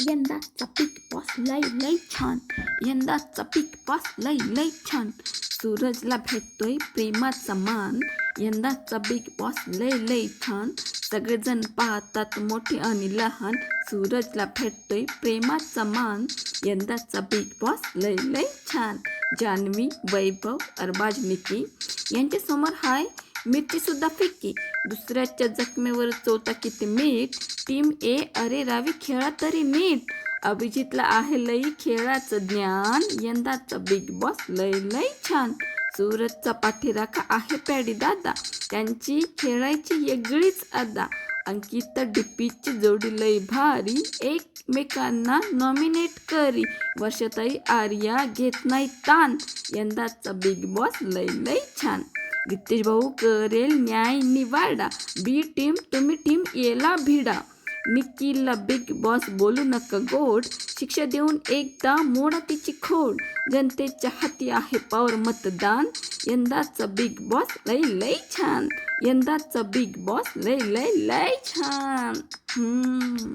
यंदाचा पीक बॉस लय लय छान. यंदाचा पीक बॉस लय लय छान. सूरजला भेटतोय प्रेमाचा मान. यंदाचा बिग बॉस लय लय छान. सगळेजण पाहतात मोठे आणि लहान. सूरजला भेटतोय प्रेमाचा मान. यंदाचा बिग बॉस लय लय छान. जान्हवी वैभव अरबाज निकी यांच्यासमोर हाय. मिरची सुद्धा फिक्की दुसऱ्याच्या जखमेवर चोता किती मीठ? टीम ए अरे रावी खेळा तरी नीट. अभिजितला आहे लई खेळाचं ज्ञान. यंदाचा बिग बॉस लय लय छान. सूरजचा पाठीराखा आहे पॅडी दादा. त्यांची खेळायची वेगळीच अदा. अंकिता डिपीची जोडी लय भारी. एकमेकांना नॉमिनेट करी. वर्षताई आर्या घेत नाही ताण. यंदाचा बिग बॉस लय लय छान. रितेश भाऊ करेल न्याय निवाडा. बी टीम तुम्ही टीम येला भिडा. निकीला बिग बॉस बोलू नका गोड. शिक्षा देऊन एकदा मोडा तिची खोड. जनतेच्या हाती आहे पावर मतदान. यंदाचा बिग बॉस लय लय छान. यंदाचा बिग बॉस लय लय लय छान. हम्म.